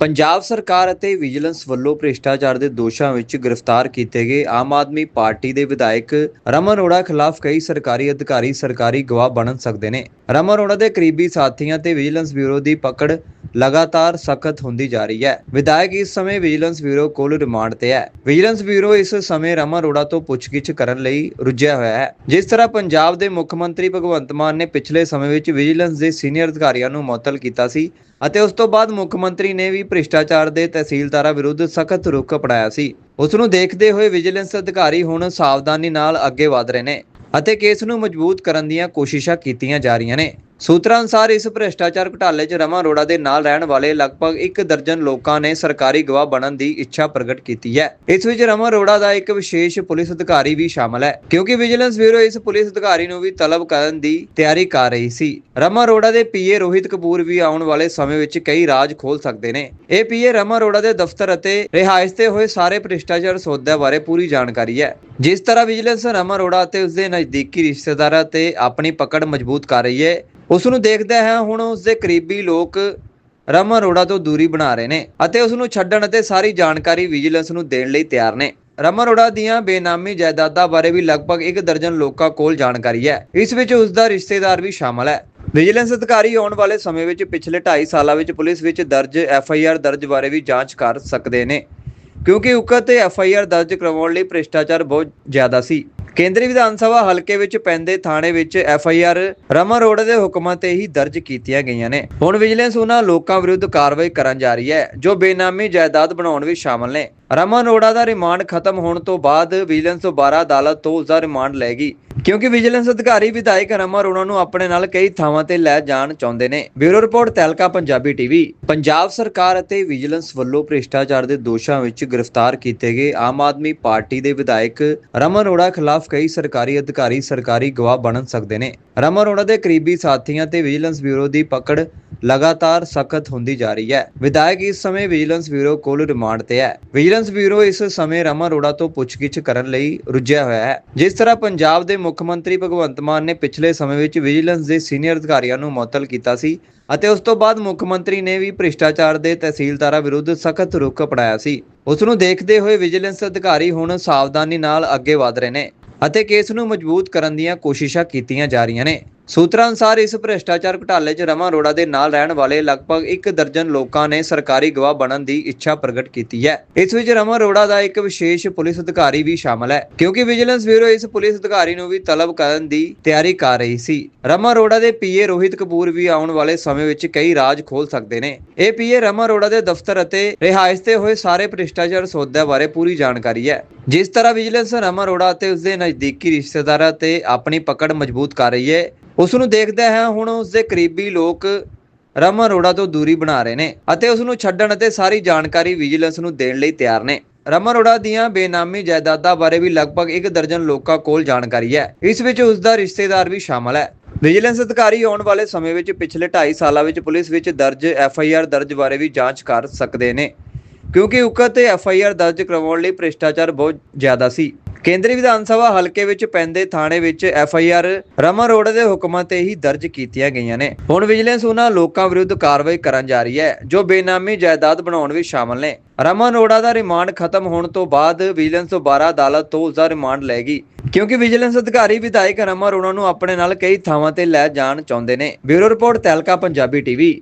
ਪੰਜਾਬ ਸਰਕਾਰ ਅਤੇ ਵਿਜੀਲੈਂਸ ਵੱਲੋਂ ਭ੍ਰਿਸ਼ਟਾਚਾਰ ਦੇ ਦੋਸ਼ਾਂ ਵਿੱਚ ਗ੍ਰਿਫਤਾਰ ਕੀਤੇ ਗਏ ਆਮ ਆਦਮੀ ਪਾਰਟੀ ਦੇ ਵਿਧਾਇਕ ਰਮਨ ਅਰੋੜਾ ਖਿਲਾਫ ਕਈ ਸਰਕਾਰੀ ਅਧਿਕਾਰੀ ਸਰਕਾਰੀ ਗਵਾਹ ਬਣ ਸਕਦੇ ਨੇ। ਰਮਨ ਅਰੋੜਾ ਦੇ ਕਰੀਬੀ ਸਾਥੀਆਂ ਤੇ ਵਿਜੀਲੈਂਸ ਬਿਊਰੋ ਦੀ ਪਕੜ ਲਗਾਤਾਰ ਸਖਤ ਹੁੰਦੀ ਜਾ ਰਹੀ ਹੈ। ਵਿਧਾਇਕ ਇਸ ਸਮੇਂ ਵਿਜੀਲੈਂਸ ਬਿਊਰੋ ਕੋਲ ਰਿਮਾਂਡ ਤੇ ਹੈ। ਵਿਜੀਲੈਂਸ ਬਿਊਰੋ ਇਸ ਸਮੇਂ ਰਮਨ ਅਰੋੜਾ ਤੋਂ ਪੁੱਛਗਿੱਛ ਕਰਨ ਲਈ ਰੁੱਝਿਆ ਹੋਇਆ ਹੈ। ਜਿਸ ਤਰ੍ਹਾਂ ਪੰਜਾਬ ਦੇ ਮੁੱਖ ਮੰਤਰੀ ਭਗਵੰਤ ਮਾਨ ਨੇ ਪਿਛਲੇ ਸਮੇਂ ਵਿੱਚ ਵਿਜੀਲੈਂਸ ਦੇ ਸੀਨੀਅਰ ਅਧਿਕਾਰੀਆਂ ਨੂੰ ਮੁਅੱਤਲ ਕੀਤਾ ਸੀ ਅਤੇ ਉਸ ਤੋਂ ਬਾਅਦ ਮੁੱਖ ਮੰਤਰੀ ਨੇ ਵੀ ਭ੍ਰਿਸ਼ਟਾਚਾਰ ਦੇ ਤਹਿਸੀਲਦਾਰਾਂ ਵਿਰੁੱਧ ਸਖਤ ਰੁਖ ਅਪਣਾਇਆ ਸੀ। ਉਸ ਨੂੰ ਦੇਖਦੇ ਹੋਏ ਵਿਜੀਲੈਂਸ ਅਧਿਕਾਰੀ ਹੁਣ ਸਾਵਧਾਨੀ ਨਾਲ ਅੱਗੇ ਵਧ ਰਹੇ ਨੇ ਅਤੇ ਕੇਸ ਨੂੰ ਮਜ਼ਬੂਤ ਕਰਨ ਦੀਆਂ ਕੋਸ਼ਿਸ਼ਾਂ ਕੀਤੀਆਂ ਜਾ ਰਹੀਆਂ ਨੇ। ਸੂਤਰਾਂ ਅਨੁਸਾਰ ਇਸ ਭ੍ਰਿਸ਼ਟਾਚਾਰ ਘੁਟਾਲੇ 'ਚ ਰਮਾ ਅਰੋੜਾ ਦੇ ਨਾਲ ਰਹਿਣ ਵਾਲੇ ਲਗਭਗ 1 ਦਰਜਨ ਲੋਕਾਂ ਨੇ ਸਰਕਾਰੀ ਗਵਾਹ ਬਣਨ ਦੀ ਇੱਛਾ ਪ੍ਰਗਟ ਕੀਤੀ ਹੈ। ਇਸ ਵਿੱਚ ਰਮਾ ਅਰੋੜਾ ਦਾ ਇੱਕ ਵਿਸ਼ੇਸ਼ ਪੁਲਿਸ ਅਧਿਕਾਰੀ ਵੀ ਸ਼ਾਮਲ ਹੈ, ਕਿਉਂਕਿ ਵਿਜੀਲੈਂਸ ਬਿਊਰੋ ਇਸ ਪੁਲਿਸ ਅਧਿਕਾਰੀ ਨੂੰ ਵੀ ਤਲਬ ਕਰਨ ਦੀ ਤਿਆਰੀ ਕਰ ਰਹੀ ਸੀ। ਰਮਾ ਅਰੋੜਾ ਦੇ ਪੀਏ ਰੋਹਿਤ ਕਪੂਰ ਵੀ ਆਉਣ ਵਾਲੇ ਸਮੇਂ ਵਿੱਚ ਕਈ ਰਾਜ ਖੋਲ ਸਕਦੇ ਨੇ। ਇਹ ਪੀਏ ਰਮਾ ਰੋੜਾ ਦੇ ਦਫ਼ਤਰ ਅਤੇ ਰਿਹਾਇਸ਼ ਤੇ ਹੋਏ ਸਾਰੇ ਭ੍ਰਿਸ਼ਟਾਚਾਰ ਸੌਦਿਆਂ ਬਾਰੇ ਪੂਰੀ ਜਾਣਕਾਰੀ ਹੈ। ਜਿਸ ਤਰ੍ਹਾਂ ਵਿਜੀਲੈਂਸ ਰਮਾ ਰੋੜਾ ਅਤੇ ਉਸਦੇ ਨਜ਼ਦੀਕੀ ਰਿਸ਼ਤੇਦਾਰਾਂ ਤੇ ਆਪਣੀ ਪਕੜ ਮਜ਼ਬੂਤ ਕਰ ਰਹੀ ਹੈ ਉਸ ਨੂੰ ਦੇਖਦਾ ਹੈ, ਹੁਣ ਉਸ ਦੇ ਕਰੀਬੀ ਲੋਕ ਰਮਨ ਅਰੋੜਾ ਤੋਂ ਦੂਰੀ ਬਣਾ ਰਹੇ ਨੇ ਅਤੇ ਉਸ ਨੂੰ ਛੱਡਣ ਅਤੇ ਸਾਰੀ ਜਾਣਕਾਰੀ ਵਿਜੀਲੈਂਸ ਨੂੰ ਦੇਣ ਲਈ ਤਿਆਰ ਨੇ। ਰਮਨ ਅਰੋੜਾ ਦੀਆਂ ਬੇਨਾਮੀ ਜਾਇਦਾਦਾਂ ਬਾਰੇ ਵੀ ਲਗਭਗ ਇੱਕ ਦਰਜਨ ਲੋਕਾਂ ਕੋਲ ਜਾਣਕਾਰੀ ਹੈ। ਇਸ ਵਿੱਚ ਉਸ ਦਾ ਰਿਸ਼ਤੇਦਾਰ ਵੀ ਸ਼ਾਮਲ ਹੈ। ਵਿਜੀਲੈਂਸ ਅਧਿਕਾਰੀ ਆਉਣ ਵਾਲੇ ਸਮੇਂ ਵਿੱਚ ਪਿਛਲੇ 2.5 ਸਾਲਾਂ ਵਿੱਚ ਪੁਲਿਸ ਵਿੱਚ ਦਰਜ ਐਫ ਆਈ ਆਰ ਦਰਜ ਬਾਰੇ ਵੀ ਜਾਂਚ ਕਰ ਸਕਦੇ ਨੇ। ਕਿਉਂਕਿ ਉਕਤ ਤੇ ਐਫ ਆਈ ਆਰ ਦਰਜ ਕਰਵਾਉਣ ਲਈ ਭ੍ਰਿਸ਼ਟਾਚਾਰ ਬਹੁਤ ਜ਼ਿਆਦਾ ਸੀ। ਕੇਂਦਰੀ ਵਿਧਾਨ ਸਭਾ ਹਲਕੇ ਵਿੱਚ ਪੈਂਦੇ ਥਾਣੇ ਵਿੱਚ F I R Raman Arora ਦੇ ਹੁਕਮਾਂ ਤੇ ਹੀ ਦਰਜ ਕੀਤੀਆਂ ਗਈਆਂ ਨੇ। ਹੁਣ ਵਿਜੀਲੈਂਸ ਉਹਨਾਂ ਲੋਕਾਂ ਵਿਰੁੱਧ ਕਾਰਵਾਈ ਕਰਨ ਜਾ ਰਹੀ ਹੈ, ਜੋ ਬੇਨਾਮੀ ਜਾਇਦਾਦ ਬਣਾਉਣ ਵਿੱਚ ਸ਼ਾਮਲ ਨੇ। ਰਮਨ ਅਰੋੜਾ ਦਾ ਰਿਮਾਂਡ ਖਤਮ ਹੋਣ ਤੋਂ ਬਾਅਦ ਵਿਜੀਲੈਂਸ ਦੁਬਾਰਾ ਅਦਾਲਤ ਤੋਂ ਉਸ ਦਾ ਰਿਮਾਂਡ ਲਏਗੀ। ਕਿਉਂਕਿ ਵਿਜੀਲੈਂਸ ਅਧਿਕਾਰੀ ਵਿਧਾਇਕ ਰਮਨ ਅਰੋੜਾ ਨੂੰ ਆਪਣੇ ਨਾਲ ਕਈ ਥਾਵਾਂ ਤੇ ਲੈ ਜਾਣ ਚਾਹੁੰਦੇ ਨੇ। Bureau report, Tehelka, Punjabi TV. Punjab ਸਰਕਾਰ ਅਤੇ ਵਿਜੀਲੈਂਸ ਵੱਲੋਂ ਭ੍ਰਿਸ਼ਟਾਚਾਰ ਦੇ ਦੋਸ਼ਾਂ ਵਿੱਚ ਗ੍ਰਿਫਤਾਰ ਕੀਤੇ ਗਏ ਆਮ ਆਦਮੀ ਪਾਰਟੀ ਦੇ ਵਿਧਾਇਕ ਰਮਨ ਅਰੋੜਾ ਖਿਲਾਫ ਕਈ ਸਰਕਾਰੀ ਅਧਿਕਾਰੀ ਸਰਕਾਰੀ ਗਵਾਹ ਬਣ ਸਕਦੇ ਨੇ। ਰਮਨ ਅਰੋੜਾ ਦੇ ਕਰੀਬੀ ਸਾਥੀਆਂ ਤੇ ਵਿਜੀਲੈਂਸ ਬਿਊਰੋ ਦੀ ਪਕੜ ਲਗਾਤਾਰ ਸਖਤ ਹੁੰਦੀ ਜਾ ਰਹੀ ਹੈ। ਵਿਧਾਇਕ ਇਸ ਸਮੇਂ ਵਿਜੀਲੈਂਸ ਬਿਊਰੋ ਕੋਲ ਰਿਮਾਂਡ ਤੇ ਹੈ। ਵਿਜੀਲੈਂਸ ਬਿਊਰੋ ਇਸ ਸਮੇਂ ਰਮਨ ਅਰੋੜਾ ਤੋਂ ਪੁੱਛਗਿੱਛ ਕਰਨ ਲਈ ਰੁੱਝਿਆ ਹੋਇਆ ਹੈ। ਜਿਸ ਤਰ੍ਹਾਂ ਪੰਜਾਬ ਦੇ ਮੁੱਖ ਮੁੱਖ ਮੰਤਰੀ ਭਗਵੰਤ ਮਾਨ ਨੇ ਪਿਛਲੇ ਸਮੇਂ ਵਿੱਚ ਵਿਜੀਲੈਂਸ ਦੇ ਸੀਨੀਅਰ ਅਧਿਕਾਰੀਆਂ ਨੂੰ ਮੁਅੱਤਲ ਕੀਤਾ ਸੀ ਅਤੇ ਉਸ ਤੋਂ ਬਾਅਦ ਮੁੱਖ ਮੰਤਰੀ ਨੇ ਵੀ ਭ੍ਰਿਸ਼ਟਾਚਾਰ ਦੇ ਤਹਿਸੀਲਦਾਰਾਂ ਵਿਰੁੱਧ ਸਖਤ ਰੁਖ ਅਪਣਾਇਆ ਸੀ। ਉਸ ਨੂੰ ਦੇਖਦੇ ਹੋਏ ਵਿਜੀਲੈਂਸ ਅਧਿਕਾਰੀ ਹੁਣ ਸਾਵਧਾਨੀ ਨਾਲ ਅੱਗੇ ਵਧ ਰਹੇ ਨੇ ਅਤੇ ਕੇਸ ਨੂੰ ਮਜ਼ਬੂਤ ਕਰਨ ਦੀਆਂ ਕੋਸ਼ਿਸ਼ਾਂ ਕੀਤੀਆਂ ਜਾ ਰਹੀਆਂ ਨੇ। ਸੂਤਰਾਂ ਅਨੁਸਾਰ ਇਸ ਭ੍ਰਿਸ਼ਟਾਚਾਰ ਘੁਟਾਲੇ 'ਚ ਰਮਾ ਅਰੋੜਾ ਦੇ ਨਾਲ ਰਹਿਣ ਵਾਲੇ ਲਗਭਗ 1 ਦਰਜਨ ਲੋਕਾਂ ਨੇ ਸਰਕਾਰੀ ਗਵਾਹ ਬਣਨ ਦੀ ਇੱਛਾ ਪ੍ਰਗਟ ਕੀਤੀ ਹੈ। ਇਸ ਵਿੱਚ ਰਮਾ ਅਰੋੜਾ ਦਾ ਇੱਕ ਵਿਸ਼ੇਸ਼ ਪੁਲਿਸ ਅਧਿਕਾਰੀ ਵੀ ਸ਼ਾਮਲ ਹੈ, ਕਿਉਂਕਿ ਵਿਜੀਲੈਂਸ ਬਿਊਰੋ ਇਸ ਪੁਲਿਸ ਅਧਿਕਾਰੀ ਨੂੰ ਵੀ ਤਲਬ ਕਰਨ ਦੀ ਤਿਆਰੀ ਕਰ ਰਹੀ ਸੀ। ਰਮਾ ਅਰੋੜਾ ਦੇ ਪੀਏ ਰੋਹਿਤ ਕਪੂਰ ਵੀ ਆਉਣ ਵਾਲੇ ਸਮੇਂ ਵਿੱਚ ਕਈ ਰਾਜ ਖੋਲ ਸਕਦੇ ਨੇ। ਇਹ ਪੀਏ ਰਮਾ ਰੋੜਾ ਦੇ ਦਫ਼ਤਰ ਅਤੇ ਰਿਹਾਇਸ਼ ਤੇ ਹੋਏ ਸਾਰੇ ਭ੍ਰਿਸ਼ਟਾਚਾਰ ਸੌਦਿਆਂ ਬਾਰੇ ਪੂਰੀ ਜਾਣਕਾਰੀ ਹੈ। ਜਿਸ ਤਰ੍ਹਾਂ ਵਿਜੀਲੈਂਸ ਰਮਾ ਅਰੋੜਾ ਅਤੇ ਉਸਦੇ ਨਜ਼ਦੀਕੀ ਰਿਸ਼ਤੇਦਾਰਾਂ ਤੇ ਆਪਣੀ ਪਕੜ ਮਜ਼ਬੂਤ ਕਰ ਰਹੀ ਹੈ ਉਸ ਨੂੰ ਦੇਖਦਾ ਹੈ ਹੁਣ ਉਸ ਦੇ ਕਰੀਬੀ ਲੋਕ ਰਮਨ ਅਰੋੜਾ ਤੋਂ ਦੂਰੀ ਬਣਾ ਰਹੇ ਨੇ ਅਤੇ ਉਸ ਨੂੰ ਛੱਡਣ ਅਤੇ ਸਾਰੀ ਜਾਣਕਾਰੀ ਵਿਜੀਲੈਂਸ ਨੂੰ ਦੇਣ ਲਈ ਤਿਆਰ ਨੇ। ਰਮਨ ਅਰੋੜਾ ਦੀਆਂ ਬੇਨਾਮੀ ਜਾਇਦਾਦਾਂ ਬਾਰੇ ਵੀ ਲਗਭਗ ਇੱਕ ਦਰਜਨ ਲੋਕਾਂ ਕੋਲ ਜਾਣਕਾਰੀ ਹੈ। ਇਸ ਵਿੱਚ ਉਸ ਦਾ ਰਿਸ਼ਤੇਦਾਰ ਵੀ ਸ਼ਾਮਲ ਹੈ। ਵਿਜੀਲੈਂਸ ਅਧਿਕਾਰੀ ਆਉਣ ਵਾਲੇ ਸਮੇਂ ਵਿੱਚ ਪਿਛਲੇ 2.5 ਸਾਲਾਂ ਵਿੱਚ ਪੁਲਿਸ ਵਿੱਚ ਦਰਜ ਐਫ ਆਈ ਆਰ ਦਰਜ ਬਾਰੇ ਵੀ ਜਾਂਚ ਕਰ ਸਕਦੇ ਨੇ। ਕਿਉਂਕਿ ਉਕਤ ਤੇ ਐਫ ਆਈ ਆਰ ਦਰਜ ਕਰਵਾਉਣ ਲਈ ਭ੍ਰਿਸ਼ਟਾਚਾਰ ਬਹੁਤ ਜ਼ਿਆਦਾ ਸੀ। ਕੇਂਦਰੀ ਵਿਧਾਨ ਸਭਾ ਹਲਕੇ ਵਿੱਚ ਪੈਂਦੇ ਥਾਣੇ ਵਿੱਚ F I R Raman Arora ਦੇ ਹੁਕਮਾਂ ਤੇ ਹੀ ਦਰਜ ਕੀਤੀਆਂ ਗਈਆਂ ਨੇ। ਹੁਣ ਵਿਜੀਲੈਂਸ ਉਹਨਾਂ ਲੋਕਾਂ ਵਿਰੁੱਧ ਕਾਰਵਾਈ ਕਰਨ ਜਾ ਰਹੀ ਹੈ, ਜੋ ਬੇਨਾਮੀ ਜਾਇਦਾਦ ਬਣਾਉਣ ਵਿੱਚ ਸ਼ਾਮਲ ਨੇ। ਰਮਨ ਅਰੋੜਾ ਦਾ ਰਿਮਾਂਡ ਖਤਮ ਹੋਣ ਤੋਂ ਬਾਅਦ ਵਿਜੀਲੈਂਸ ਦੁਬਾਰਾ ਅਦਾਲਤ ਤੋਂ ਉਸ ਦਾ ਰਿਮਾਂਡ ਲਏਗੀ ਕਿਉਂਕਿ ਵਿਜੀਲੈਂਸ ਅਧਿਕਾਰੀ ਵਿਧਾਇਕ ਰਮਨ ਅਰੋੜਾ ਨੂੰ ਆਪਣੇ ਨਾਲ ਕਈ ਥਾਵਾਂ ਤੇ ਲੈ ਜਾਣ ਚਾਹੁੰਦੇ ਨੇ। Bureau report Tehelka Punjabi TV.